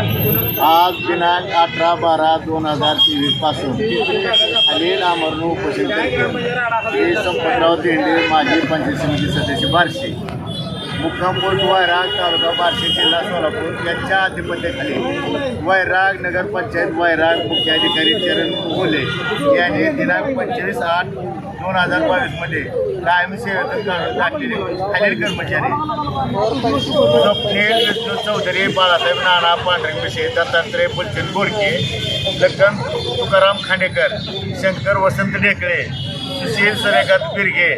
आज दिनांक अठरा बारा दोन हजार तेवीसपासून खालील आमरण उपोषण हे संपतराव माजी पंचायत समिती सदस्य बार्शी. मुक्काम वैराग तालुका बार्शी जिल्हा सोलापूर यांच्या आधिपत्याखाली वैराग नगरपंचायत वैराग मुख्याधिकारी चरण कोले यांनी दिनांक पंचवीस आठ दोन हजार बावीसमध्ये कायम सेवेतून काढून टाकलेले. खालील कर्मचारी. स्वप्नील विष्णू चौधरी बाळासाहेब नाना पांढरे मिशे दत्तात्रय बुलचंद गोडके लखन तुकाराम खांडेकर शंकर वसंत ढेकळे सुशील सूर्यकांत बिरगे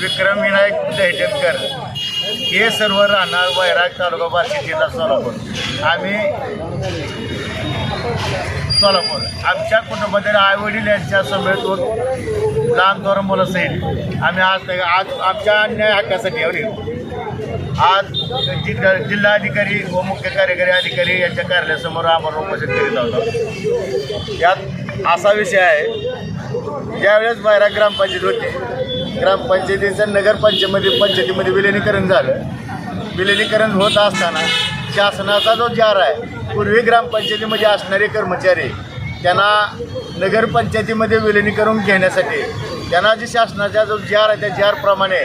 विक्रम विनायक दहिटनकर हे सर्व राहणार वैराग तालुका बार्शी जिल्हा सोलापूर. आम्ही सोलापूर आमच्या कुटुंबातील आई वडील यांच्या समेत व लहान थोर मुलासहित आम्ही आज आज आमच्या अन्याय हक्कासाठी एवढी आज जिल्हा जिल्हाधिकारी व मुख्य कार्यकारी अधिकारी यांच्या कार्यालयासमोर आम्हाला उपस्थित करीत आहोत. यात असा विषय आहे ज्यावेळेस बाहेर ग्रामपंचायत होते ग्रामपंचायतीचं नगरपंचायतीमध्ये पंचायतीमध्ये विलिनीकरण झालं. विलिनीकरण होत असताना शासनाचा जो जार आहे पूर्वी ग्रामपंचायतीमध्ये असणारे कर्मचारी त्यांना नगरपंचायतीमध्ये विलिनीकरण घेण्यासाठी त्यांना जे शासनाचा जो जार आहे त्या जारप्रमाणे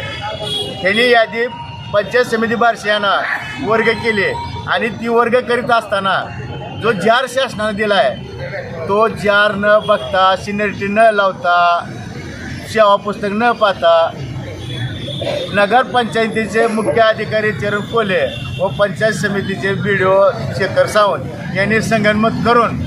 त्यांनी यादी पंचायत समिती बार्शी यांना वर्ग केले आणि ती वर्ग करीत असताना जो जार शासनानं दिला आहे तो जार न बघता सिनियरिटी न लावता सेवा पुस्तक न पाहता नगरपंचायतीचे मुख्य अधिकारी चरण कोले व पंचायत समितीचे B D O Shekhar Sawant यांनी संगनमत करून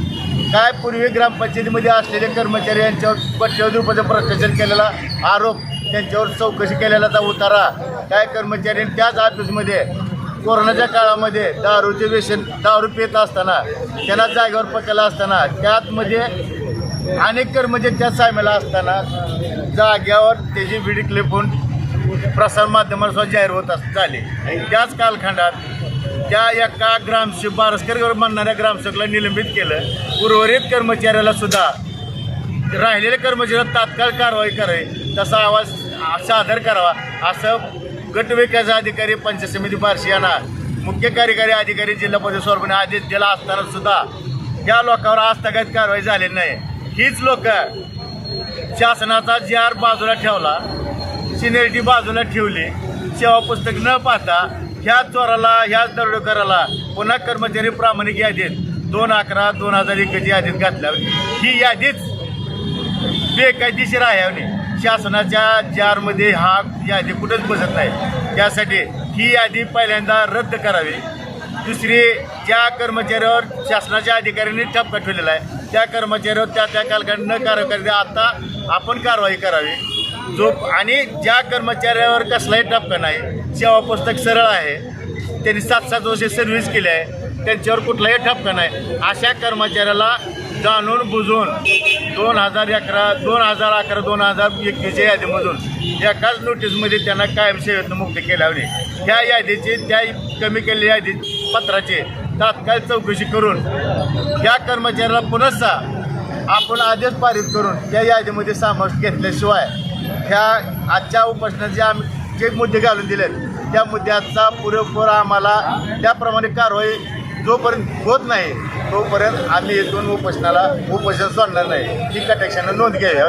काय पूर्वी ग्रामपंचायतीमध्ये असलेले कर्मचारी यांच्यावर पट्टीवर भ्रष्टाचार केलेला आरोप त्यांच्यावर चौकशी केलेला उतारा. काय कर्मचारी त्याच ऑफिसमध्ये कोरोनाच्या काळामध्ये दारूचे व्यसन दारू पित असताना त्यांना जागेवर पकडला असताना त्यातमध्ये अनेक कर्मचारी त्या सायमेला असताना जाग्यावर त्याची व्हिडिओ क्लिप होऊन प्रसारमाध्यमांसह जाहीर होत अस झाले. त्याच कालखंडात त्या एका ग्रामसेवक बारसकर म्हणणाऱ्या ग्रामसेवकला निलंबित केलं. उर्वरित कर्मचाऱ्याला सुद्धा राहिलेल्या कर्मचाऱ्याला तात्काळ कारवाई करावी तसा आवाज सादर करावा असं गटविकास अधिकारी पंचायत समिती बार्शी यांना मुख्य कार्यकारी अधिकारी जिल्हा परिषद स्वरूपाने आदेश दिला असताना सुद्धा या लोकांवर आस्थगित कारवाई झाली नाही. हीच लोक शासनाचा जी आर बाजूला ठेवला. सिनियरिटी बाजूला ठेवली. सेवा पुस्तक न पाहता ह्याच चोराला ह्याच दरोडेकराला पुन्हा कर्मचारी प्रामाणिक यादीत दोन अकरा दोन हजार एकची यादीत घातल्या. ही यादीच बेकायदेशीर आहे आणि शासनाच्या जारमध्ये हा यादी कुठंच बसत नाही. त्यासाठी ही यादी पहिल्यांदा रद्द करावी. दुसरी ज्या कर्मचाऱ्यावर शासनाच्या अधिकाऱ्यांनी ठपका ठेवलेला आहे त्या कर्मचाऱ्यावर त्या त्या कालखंड न कार्यकारी आता आपण कारवाई करावी. जो आणि ज्या कर्मचाऱ्यावर कसलाही टप्पा नाही सेवा पुस्तक सरळ आहे त्यांनी सात सात वर्षे सर्व्हिस केली आहे त्यांच्यावर कुठलाही ठपका नाही. अशा कर्मचाऱ्याला जाणून बुजून दोन हजार अकरा दोन हजार अकरा दोन हजार एकवीसच्या यादीमधून एकाच नोटीसमध्ये त्यांना कायम सेवेतनं मुक्त केल्यावर ह्या यादीचे त्या कमी केलेल्या यादी पत्राचे तात्काळ चौकशी करून या कर्मचाऱ्याला पुनश्चा आपण आदेश पारित करून त्या यादीमध्ये समावेश घेतल्याशिवाय ह्या आजच्या उपोषणाचे जे आम्ही जे मुद्दे घालून दिलेत त्या मुद्द्याचा पुरेपूर आम्हाला त्याप्रमाणे कारवाई जोपर्यंत होत नाही तोपर्यंत आम्ही इथून उपोषणाला उपोषण सोडणार नाही. ही कटेक्षानं नोंद घ्यावी हो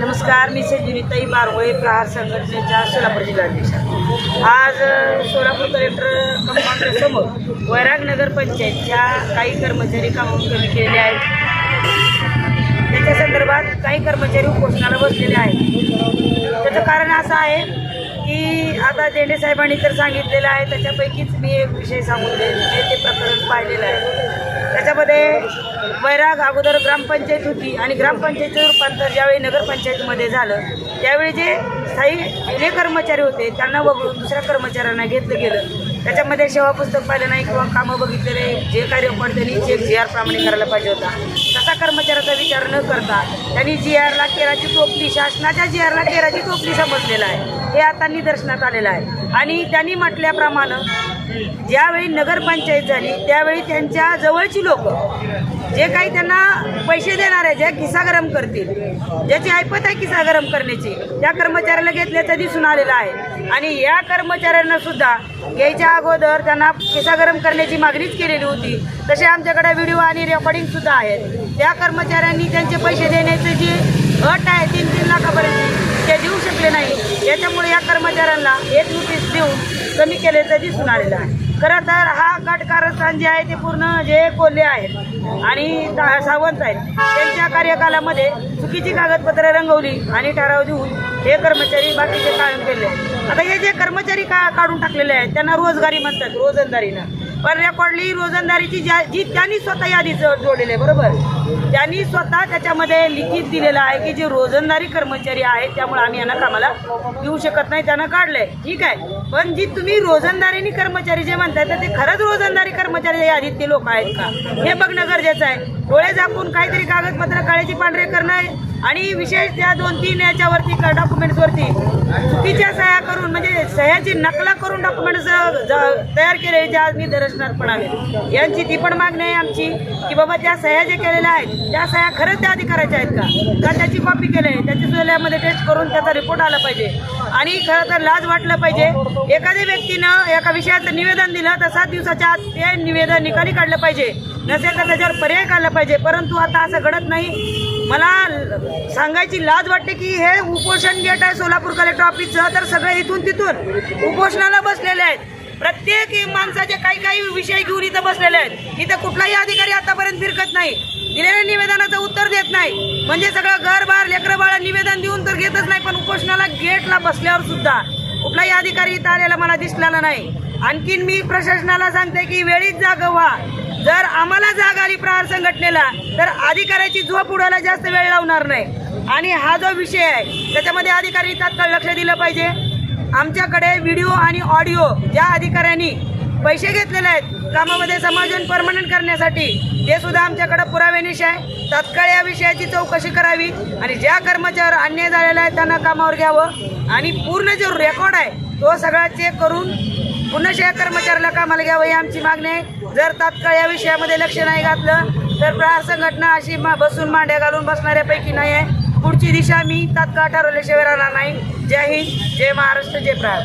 नमस्कार मी संजीविताई बारवळे प्रहार संघटनेच्या सोलापूर जिल्हाध्यक्ष आज सोलापूर कलेक्टर कंपाऊंडच्या समोर वैराग नगर पंचायतच्या काही कर्मचारी कामावर कमी केलेले आहेत. मागणीच्या संदर्भात काही कर्मचारी उपोषणाला बसलेले आहेत. त्याचं कारण असं आहे की आता जेंडे साहेबांनी तर सांगितलेलं आहे त्याच्यापैकीच मी एक विषय सांगून देईल जे ते प्रकरण पाहिलेलं आहे. त्याच्यामध्ये वैराग अगोदर ग्रामपंचायत होती आणि ग्रामपंचायतीचं रूपांतर ज्यावेळी नगरपंचायतीमध्ये झालं त्यावेळी जे स्थायी जे कर्मचारी होते त्यांना वगळून दुसऱ्या कर्मचाऱ्यांना घेतलं गेलं. त्याच्यामध्ये सेवा पुस्तक पाहिलं नाही किंवा कामं बघितलेले जे कार्य पण त्यांनी चेक जी आर प्रमाणे करायला पाहिजे होता. तसा कर्मचाऱ्याचा विचार न करता त्यांनी जी आरला केराची टोपली शासनाच्या जी आरला केराची टोपली समजलेलं आहे. हे आता निदर्शनात आलेलं आहे. आणि त्यांनी म्हटल्याप्रमाणे ज्यावेळी नगरपंचायत झाली त्यावेळी त्यांच्या जवळची लोक जे काही त्यांना पैसे देणार आहे जे खिसा गरम करतील ज्याची ऐपत आहे खिसा गरम करण्याची त्या कर्मचाऱ्याला घेतल्याचं दिसून आलेलं आहे. आणि या कर्मचाऱ्यांना सुद्धा घ्यायच्या अगोदर त्यांना खिसा गरम करण्याची मागणीच केलेली होती. तसे आमच्याकडे व्हिडिओ आणि रेकॉर्डिंग सुद्धा आहेत. त्या कर्मचाऱ्यांनी त्यांचे पैसे देण्याची जी अट आहे तीन तीन लाखापर्यंत ते देऊ शकले नाही याच्यामुळे या कर्मचाऱ्यांना एक नोटीस देऊन कमी केल्याचं दिसून आलेलं आहे. खरं तर हा गट कारस्थान जे आहे ते पूर्ण जे कोल्हे आहेत आणि सावंत आहेत त्यांच्या कार्यकालामध्ये चुकीची कागदपत्रे रंगवली आणि ठराव देऊन हे कर्मचारी बाकीचे कायम केले. आता हे जे कर्मचारी का काढून टाकलेले आहेत त्यांना रोजगारी म्हणतात रोजंदारीनं. पर रेकॉर्डली रोजंदारीची ज्या जी त्यांनी स्वतः यादी जोडलेलं जोडलेली आहे बरोबर? त्यांनी स्वतः त्याच्यामध्ये लिखित दिलेलं आहे की जे रोजंदारी कर्मचारी आहेत त्यामुळे आम्ही यांना कामाला घेऊ शकत नाही त्यांना काढलंय. ठीक आहे? पण जी तुम्ही रोजंदारीनी कर्मचारी जे म्हणताय तर ते खरंच रोजंदारी कर्मचारी यादीत ते लोक आहेत का? हे बघणं गरजेचं आहे. डोळे झाकून काहीतरी कागदपत्र काळ्याची पांढरे करणं आणि विशेष त्या दोन तीन याच्यावरती डॉक्युमेंट्सवरती चुकीच्या सह्या करून म्हणजे सह्याची नकला करून डॉक्युमेंट्स तयार केले जे आज मी पण आले यांची ती पण मागणी आहे आमची की बाबा त्या सह्या जे केलेल्या आहेत त्या सह्या खरंच त्या अधिकाराच्या आहेत का? का त्याची कॉपी केली आहे? त्याची सुल्यामध्ये टेस्ट करून त्याचा रिपोर्ट आला पाहिजे. आणि खरं तर लाज वाटलं पाहिजे एखाद्या व्यक्तीनं एका विषयाचं निवेदन दिलं तर सात दिवसाच्या आत ते निवेदन निकाली काढलं पाहिजे. नसेल तर त्याच्यावर पर्याय काढला पाहिजे. परंतु आता असं घडत नाही. मला सांगायची लाज वाटते की हे उपोषण गेट आहे सोलापूर कलेक्टर ऑफिसचं तर सगळे इथून तिथून उपोषणाला बसलेले आहेत. प्रत्येक माणसाचे काही काही विषय घेऊन इथं बसलेले आहेत. इथं कुठलाही अधिकारी आतापर्यंत फिरकत नाही. दिलेल्या निवेदनाचं उत्तर देत नाही. म्हणजे सगळं घर बार लेकरं बाळा निवेदन देऊन तर घेतच नाही पण उपोषणाला गेटला बसल्यावर सुद्धा कुठलाही अधिकारी इथं आलेला मला दिसलेला नाही. आणखीन मी प्रशासनाला सांगते की वेळीच जाग व्हा. जर आम्हाला जाग आली प्रहार संघटनेला तर अधिकाऱ्याची झोप उडायला जास्त वेळ लावणार नाही. आणि हा जो विषय आहे त्याच्यामध्ये अधिकारी तात्काळ लक्ष दिलं पाहिजे. आमच्याकडे व्हिडिओ आणि ऑडिओ ज्या अधिकाऱ्यांनी पैसे घेतलेले आहेत. कामामध्ये समायोजन परमनंट करण्यासाठी ते सुद्धा आमच्याकडे पुराव्यानिश आहे. तात्काळ या विषयाची चौकशी करावी आणि ज्या कर्मचाऱ्यावर अन्याय झालेला आहे त्यांना कामावर घ्यावं. आणि पूर्ण जो रेकॉर्ड आहे तो सगळा चेक करून पुन्हा या कर्मचाऱ्याला कामाला घ्यावं ही आमची मागणी आहे. जर तात्काळ या विषयामध्ये लक्ष नाही घातलं तर प्रहार संघटना अशी मा- बसून मांड्या घालून बसणाऱ्यापैकी नाही आहे. पुढची दिशा मी तात्काळ ठरवल्याशिवाय राहणार नाही. जय हिंद जय महाराष्ट्र जय प्रहार.